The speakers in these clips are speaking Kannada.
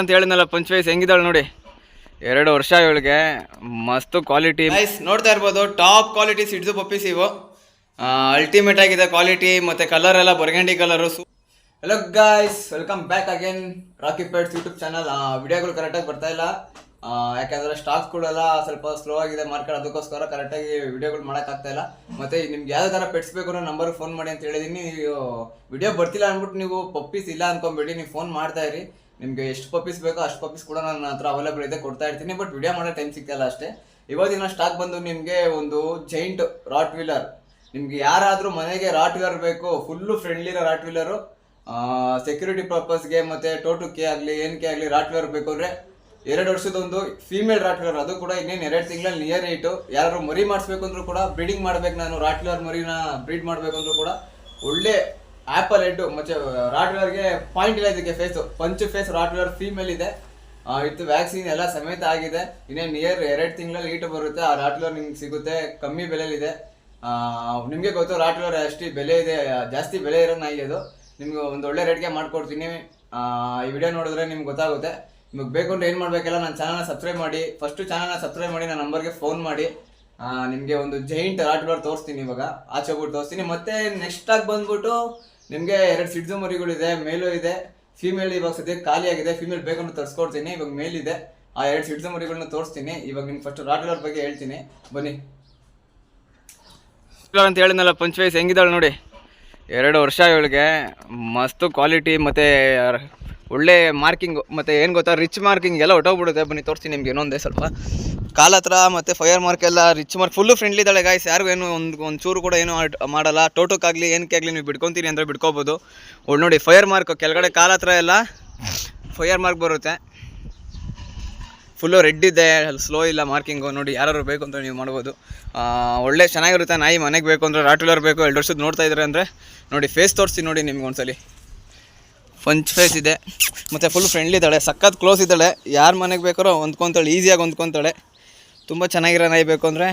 ಅಂತ ಹೇಳಿದ್ನಲ್ಲ ಪಂಚವೈಸ್ ಹೆಂಗಿದ್ದಾಳೆ ನೋಡಿ. ಎರಡು ವರ್ಷ ಇವಳಿಗೆ. ಮಸ್ತ್ ಕ್ವಾಲಿಟಿ ನೈಸ್ ನೋಡ್ತಾ ಇರ್ಬೋದು ಟಾಪ್ ಕ್ವಾಲಿಟಿ ಸಿಡ್ಸು ಪಪ್ಪೀಸ್ ಇವು. ಅಲ್ಟಿಮೇಟ್ ಆಗಿದೆ ಕ್ವಾಲಿಟಿ ಮತ್ತೆ ಕಲರ್ ಎಲ್ಲ burgundy colour hello guys welcome back again Rocky pets YouTube channel ವಿಡಿಯೋಗಳು ಕರೆಕ್ಟಾಗಿ ಬರ್ತಾ ಇಲ್ಲ. ಯಾಕೆಂದ್ರೆ ಸ್ಟಾಕ್ಸ್ಗಳೆಲ್ಲ ಸ್ವಲ್ಪ ಸ್ಲೋ ಆಗಿದೆ ಮಾರ್ಕೆಟ್ ಅದಕ್ಕೋಸ್ಕರ ಕರೆಕ್ಟಾಗಿ ವಿಡಿಯೋಗಳು ಮಾಡೋಕ್ಕಾಗ್ತಾ ಇಲ್ಲ. ಮತ್ತೆ ನಿಮ್ಗೆ ಯಾವ್ದು ಥರ ಪೆಟ್ಸ್ ಬೇಕು ಅನ್ನೋ ನಂಬರ್ ಫೋನ್ ಮಾಡಿ ಅಂತ ಹೇಳಿದೀನಿ. ನೀವು ವಿಡಿಯೋ ಬರ್ತಿಲ್ಲ ಅಂದ್ಬಿಟ್ಟು ನೀವು ಪಪ್ಪೀಸ್ ಇಲ್ಲ ಅನ್ಕೊಂಬೇಡಿ ನೀವು ಫೋನ್ ಮಾಡ್ತಾ ಇರಿ. ನಿಮಗೆ ಎಷ್ಟು ಪಪ್ಪೀಸ್ ಬೇಕೋ ಅಷ್ಟು ಪಪ್ಪೀಸ್ ಕೂಡ ನನ್ನ ಹತ್ರ ಅವೈಲೇಬಲ್ ಇದೆ, ಕೊಡ್ತಾ ಇರ್ತೀನಿ. ಬಟ್ ವಿಡಿಯೋ ಮಾಡೋ ಟೈಮ್ ಸಿಗ್ತಾಯಿಲ್ಲ ಅಷ್ಟೇ. ಇವತ್ತಿನ ಸ್ಟಾಕ್ ಬಂದು ನಿಮಗೆ ಒಂದು ಜೈಂಟ್ ರಾಟ್ ವೀಲರ್ ನಿಮಗೆ ಯಾರಾದರೂ ಮನೆಗೆ ರಾಟ್ ವೀಲರ್ ಬೇಕು full friendly rot wheeler security ಪರ್ಪಸ್ಗೆ ಮತ್ತು ಟೋಟುಕ್ಕೆ ಆಗಲಿ ಏನಕ್ಕೆ ಆಗಲಿ ರಾಟ್ ವೀಲರ್ ಬೇಕು ಅಂದರೆ ಎರಡು ವರ್ಷದೊಂದು ಫೀಮೇಲ್ ರಾಟ್ ವೀಲರ್ ಅದು ಕೂಡ ಇನ್ನೇನು ಎರಡು ತಿಂಗಳಲ್ಲಿ ನಿಯರ್ ಏಟು ಯಾರು ಮರಿ ಮಾಡಿಸ್ಬೇಕು ಅಂದ್ರೂ ಕೂಡ ಬ್ರೀಡಿಂಗ್ ಮಾಡ್ಬೇಕು ನಾನು. ರಾಟ್ ವೀಲರ್ ಮರಿನ ಬ್ರೀಡ್ ಮಾಡಬೇಕು ಅಂದ್ರೂ ಕೂಡ ಒಳ್ಳೆ ಆಪಲ್ ಹೆಡ್ ಮತ್ತೆ ರಾಟ್ ವೀಲರ್ಗೆ ಪಾಯಿಂಟ್ ಇಲ್ಲ ಇದಕ್ಕೆ face punch face Rottweiler female ಇದೆ ಇತ್ತು ವ್ಯಾಕ್ಸಿನ್ ಎಲ್ಲ ಸಮೇತ ಆಗಿದೆ. ಇನ್ನೇನು ನಿಯರ್ ಎರಡು ತಿಂಗಳಲ್ಲಿ ಈಟು ಬರುತ್ತೆ. ಆ ರಾಟ್ ವೀಲರ್ ನಿಮ್ಗೆ ಸಿಗುತ್ತೆ. ಕಮ್ಮಿ ಬೆಲೆಯಲ್ಲಿದೆ. ನಿಮಗೆ ಗೊತ್ತು ರಾಟ್ ವೀಲರ್ ಅಷ್ಟು ಬೆಲೆ ಇದೆ, ಜಾಸ್ತಿ ಬೆಲೆ ಇರೋ ನಾಯಿ ಅದು. ನಿಮ್ಗೆ ಒಂದು ಒಳ್ಳೆ ರೇಟ್ಗೆ ಮಾಡಿಕೊಡ್ತೀನಿ. ಈ ವಿಡಿಯೋ ನೋಡಿದ್ರೆ ನಿಮ್ಗೆ ಗೊತ್ತಾಗುತ್ತೆ. ನಿಮಗೆ ಬೇಕು ಅಂದ್ರೆ ಏನು ಮಾಡಬೇಕಲ್ಲ ನನ್ನ ಚಾನಲ್ನ ಸಬ್ಸ್ಕ್ರೈಬ್ ಮಾಡಿ. ಫಸ್ಟು ಚಾನಲ್ನ ಸಬ್ಸ್ಕ್ರೈಬ್ ಮಾಡಿ ನನ್ನ ನಂಬರ್ಗೆ ಫೋನ್ ಮಾಡಿ. ನಿಮಗೆ ಒಂದು ಜೈಂಟ್ ರಾಟ್ ವೀಲರ್ ತೋರಿಸ್ತೀನಿ ಇವಾಗ. ಆಚೆ ಹೋಗ್ಬಿಟ್ಟು ತೋರಿಸ್ತೀನಿ. ಮತ್ತೆ ನೆಕ್ಸ್ಟ್ ಆಗಿ ಬಂದ್ಬಿಟ್ಟು ನಿಮಗೆ ಎರಡು ಸಿಡ್ಜು ಮರಿಗಳಿದೆ ಮೇಲೂ ಇದೆ ಫೀಮೇಲ್ ಇವಾಗ ಸದ್ಯಕ್ಕೆ ಖಾಲಿಯಾಗಿದೆ ಫೀಮೇಲ್ ಬೇಕಂದ್ರೆ ತರಿಸ್ಕೊಡ್ತೀನಿ, ಇವಾಗ ಮೇಲ್ ಇದೆ. ಆ ಎರಡು ಸಿಡ್ಜು ಮರಿಗಳನ್ನ ತೋರಿಸ್ತೀನಿ, ಇವಾಗ ನಿಮ್ಗೆ ಫಸ್ಟ್ ರಾಟಲರ್ ಬಗ್ಗೆ ಹೇಳ್ತೀನಿ. ಬನ್ನಿ. ಅಂತ ಹೇಳಿದ್ನಲ್ಲ ಪಂಚ್ ವೈಸ್ ಹೆಂಗಿದ್ದಾಳೆ ನೋಡಿ. ಎರಡು ವರ್ಷ ಇವಳಿಗೆ, ಮಸ್ತು ಕ್ವಾಲಿಟಿ ಮತ್ತು, ಒಳ್ಳೆ ಮಾರ್ಕಿಂಗು ಮತ್ತು ಏನು ಗೊತ್ತಾ ರಿಚ್ ಮಾರ್ಕಿಂಗ್ ಎಲ್ಲ ಹೊಟ್ಟೋಗ್ಬಿಡುತ್ತೆ ಬನ್ನಿ, ತೋರಿಸ್ತೀನಿ ನಿಮ್ಗೆ ಇನ್ನೊಂದೇ ಸ್ವಲ್ಪ. ಕಾಲ ಹತ್ರ ಮತ್ತು ಫೈರ್ ಮಾರ್ಕ್ ಎಲ್ಲ ರಿಚ್ ಮಾರ್ಕ್ ಫುಲ್ಲು ಫ್ರೆಂಡ್ಲಿ ಇದ್ದಾಳೆ ಗಾಯ್ಸ್ ಯಾರಿಗೂ ಏನು ಒಂದು ಒಂದು ಚೂರು ಕೂಡ ಏನು ಮಾಡಲ್ಲ. ಟೋಟೋಕ್ಕಾಗಲಿ ಏನಕ್ಕೆ ಆಗಲಿ ನೀವು ಬಿಡ್ಕೊತೀನಿ ಅಂದರೆ ಬಿಡ್ಕೋಬೋದು ಒಳ್ಳೆ ನೋಡಿ ಫೈರ್ ಮಾರ್ಕ್ ಕೆಳಗಡೆ ಕಾಲ ಹತ್ರ ಎಲ್ಲ ಫೈರ್ ಮಾರ್ಕ್ ಬರುತ್ತೆ. ಫುಲ್ಲು ರೆಡ್ ಇದೆ ಸ್ಲೋ ಇಲ್ಲ ಮಾರ್ಕಿಂಗು ನೋಡಿ ಯಾರು ಬೇಕು ಅಂತ ನೀವು ಮಾಡ್ಬೋದು. ಒಳ್ಳೆ ಚೆನ್ನಾಗಿರುತ್ತೆ. ನಾಯಿ ಮನೆಗೆ ಬೇಕು ಅಂದರೆ ರಾಟುಲರ್ ಬೇಕು. ಎರಡು ವರ್ಷದ ನೋಡ್ತಾ ಇದ್ದಾರೆ ಅಂದರೆ, ನೋಡಿ ಫೇಸ್ ತೋರಿಸಿ ನೋಡಿ ನಿಮ್ಗೆ ಒಂದ್ಸಲಿ. ಫಂಚ್ ಫೇಸ್ ಇದೆ. ಮತ್ತು ಫುಲ್ ಫ್ರೆಂಡ್ಲಿ ಇದ್ದಾಳೆ. ಸಖತ್ ಕ್ಲೋಸ್ ಇದ್ದಾಳೆ. ಯಾರು ಮನೆಗೆ ಬೇಕಾರೋ ಹೊಂದ್ಕೊತಾಳೆ ಈಸಿಯಾಗಿ ಹೊಂದ್ಕೊತಾಳೆ. ತುಂಬ ಚೆನ್ನಾಗಿರೋ ನಾಯಿ ಬೇಕು ಅಂದರೆ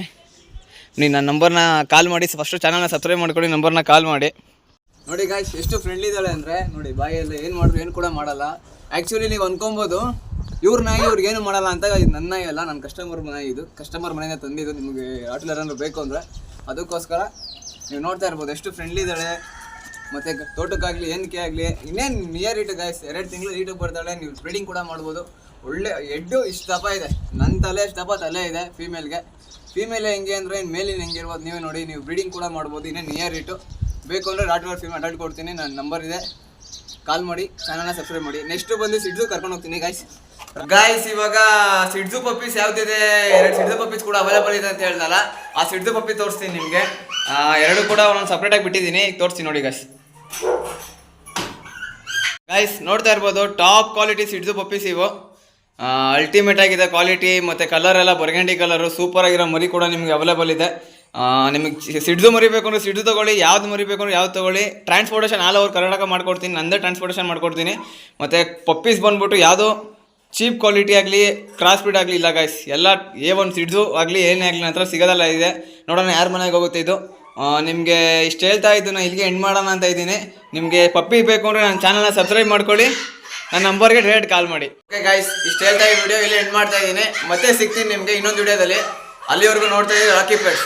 ನೀನು ನನ್ನ ನಂಬರ್ನ ಕಾಲ್ ಮಾಡಿ ಫಸ್ಟು ಚಾನಲ್ನ ಸಬ್ಸ್ಕ್ರೈಬ್ ಮಾಡ್ಕೊಳ್ಳಿ ನಂಬರ್ನ ಕಾಲ್ ಮಾಡಿ. ನೋಡಿ ಗಾಯ್ಸ್ ಎಷ್ಟು ಫ್ರೆಂಡ್ಲಿ ಇದ್ದಾಳೆ ಅಂದರೆ, ನೋಡಿ ಬಾಯಲ್ಲಿ ಏನು ಮಾಡಿದ್ರು ಏನು ಕೂಡ ಮಾಡಲ್ಲ. ಆ್ಯಕ್ಚುಲಿ ನೀವು ಅಂದ್ಕೊಬೋದು ಇವ್ರ ನಾಯಿ ಇವ್ರಿಗೆ ಏನು ಮಾಡಲ್ಲ ಅಂತ ಇದು ನನ್ನ ನಾಯಿ ಅಲ್ಲ ನನ್ನ ಕಸ್ಟಮರ್ ನಾಯಿ ಇದು. ಕಸ್ಟಮರ್ ಮನೆಯಿಂದ ತಂದಿದ್ದು ನಿಮಗೆ ಆಟೋಲರ್ ಏನಾದ್ರು ಬೇಕು ಅಂದರೆ, ಅದಕ್ಕೋಸ್ಕರ ನೀವು ನೋಡ್ತಾ ಇರ್ಬೋದು, ಎಷ್ಟು ಫ್ರೆಂಡ್ಲಿ ಇದ್ದಾಳೆ. ಮತ್ತು ತೋಟಕ್ಕಾಗಲಿ ಏನಕ್ಕೆ ಆಗಲಿ, ಇನ್ನೇನು ನಿಯರ್ ಇಟ್ ಗಾಯ್ಸ್ ಎರಡು ತಿಂಗಳು ಈಟಿಗೆ ಬರ್ತಾಳೆ ನೀವು ಬ್ರೀಡಿಂಗ್ ಕೂಡ ಮಾಡ್ಬೋದು. ಒಳ್ಳೆ ಎಡ್ಡು ಇಷ್ಟು ದಪ ಇದೆ. ನನ್ನ ತಲೆ ಇಷ್ಟು ದಪ ತಲೆ ಇದೆ ಫೀಮೇಲ್ಗೆ ಫೀಮೇಲ್ ಹೆಂಗೆ ಅಂದರೆ ಇನ್ನು ಮೇಲಿನ ಹೆಂಗೆ ಇರ್ಬೋದು ನೀವೇ ನೋಡಿ, ನೀವು ಬ್ರೀಡಿಂಗ್ ಕೂಡ ಮಾಡ್ಬೋದು ಇನ್ನೇ ನಿಯರ್ ಇಟ್ಟು. ಬೇಕು ಅಂದರೆ ರಾಟ್ವಾರ್ ಫೀಮ್ ಅಡಲ್ಟ್ ಕೊಡ್ತೀನಿ ನನ್ನ ನಂಬರ್ ಇದೆ. ಕಾಲ್ ಮಾಡಿ ಚಾನಲ್ನ ಸಬ್ಸ್ಕ್ರೈಬ್ ಮಾಡಿ. ನೆಕ್ಸ್ಟ್ ಬಂದು ಸಿಡ್ಜು ಕರ್ಕೊಂಡು ಹೋಗ್ತೀನಿ ಗಾಯ್ಸ್ ಗಾಯ್ಸ್ ಇವಾಗ ಸಿಡ್ಜು ಪಪ್ಪೀಸ್ ಯಾವ್ದಿದೆ? ಎರಡು ಸಿಡ್ಜು ಪಪ್ಪೀಸ್ ಕೂಡ ಅವೈಲೇಬಲ್ ಇದೆ ಅಂತ ಹೇಳ್ದಲ್ಲ. ಆ ಸಿಡ್ಜು ಪಪ್ಪಿ ತೋರಿಸ್ತೀನಿ ನಿಮಗೆ. ಎರಡು ಕೂಡ ಒಂದೊಂದು ಸಪ್ರೇಟಾಗಿ ಬಿಟ್ಟಿದ್ದೀನಿ. ತೋರಿಸ್ತೀನಿ ನೋಡಿ ಗಾಯ್ಸ್ ಗಾಯ್ಸ್ ನೋಡ್ತಾ ಇರ್ಬೋದು ಟಾಪ್ ಕ್ವಾಲಿಟಿ ಸಿಡ್ದು ಪಪ್ಪೀಸ್ ಇವು ಅಲ್ಟಿಮೇಟ್ ಆಗಿದೆ ಕ್ವಾಲಿಟಿ ಮತ್ತು ಕಲರ್ ಎಲ್ಲ ಬರ್ಗಂಡಿ ಕಲರು ಸೂಪರ್ ಆಗಿರೋ ಮರಿ ಕೂಡ ನಿಮಗೆ ಅವೈಲೇಬಲ್ ಇದೆ. ನಿಮಗೆ ಸಿಡ್ದು ಮರಿ ಬೇಕು ಅಂದರೆ ಸಿಡ್ದು ತೊಗೊಳ್ಳಿ, ಯಾವ್ದು ಮರಿ ಬೇಕು ಅಂದ್ರೆ ಯಾವ್ದು ತೊಗೊಳ್ಳಿ. ಟ್ರಾನ್ಸ್ಪೋರ್ಟೇಷನ್ ಆಲ್ ಓವರ್ ಕರ್ನಾಟಕ ಮಾಡ್ಕೊಡ್ತೀನಿ, ನಂದೇ ಟ್ರಾನ್ಸ್ಪೋರ್ಟೇಷನ್ ಮಾಡ್ಕೊಡ್ತೀನಿ. ಮತ್ತು ಪಪ್ಪೀಸ್ ಬಂದ್ಬಿಟ್ಟು ಯಾವುದು ಚೀಪ್ ಕ್ವಾಲಿಟಿ ಆಗಲಿ ಕ್ರಾಸ್ ಬ್ರೀಡ್ ಆಗಲಿ ಇಲ್ಲ ಗೈಸ್ ಎಲ್ಲ ಏ ಒಂದು ಸಿಡ್ದು ಆಗಲಿ ಏನೇ ಆಗಲಿ ನಂತರ ಸಿಗೋದಲ್ಲ ಇದೆ. ನೋಡೋಣ ಯಾರ ಮನೆಗೆ ಹೋಗುತ್ತೆ ಇದು. ನಿಮಗೆ ಇಷ್ಟು ಹೇಳ್ತಾ ಇದ್ದು ನಾನು ಇಲ್ಲಿಗೆ ಎಂಡ್ ಮಾಡೋಣ ಅಂತ ಇದ್ದೀನಿ. ನಿಮಗೆ ಪಪ್ಪಿ ಬೇಕು ಅಂದರೆ ನನ್ನ ಚಾನಲ್ನ ಸಬ್ಸ್ಕ್ರೈಬ್ ಮಾಡ್ಕೊಳ್ಳಿ. ನನ್ನ ನಂಬರ್ಗೆ ಡೈರೆಕ್ಟ್ ಕಾಲ್ ಮಾಡಿ. ಓಕೆ ಗಾಯ್ಸ್ ಇಷ್ಟು ಹೇಳ್ತಾ ಈ ವಿಡಿಯೋ ಇಲ್ಲಿ ಎಂಡ್ ಮಾಡ್ತಾ ಇದ್ದೀನಿ. ಮತ್ತೆ ಸಿಗ್ತೀನಿ ನಿಮಗೆ ಇನ್ನೊಂದು ವಿಡಿಯೋದಲ್ಲಿ ಅಲ್ಲಿವರೆಗೂ ನೋಡ್ತಾ ಇದ್ದೀನಿ ರಾಕಿ ಪೇಟ್ಸ್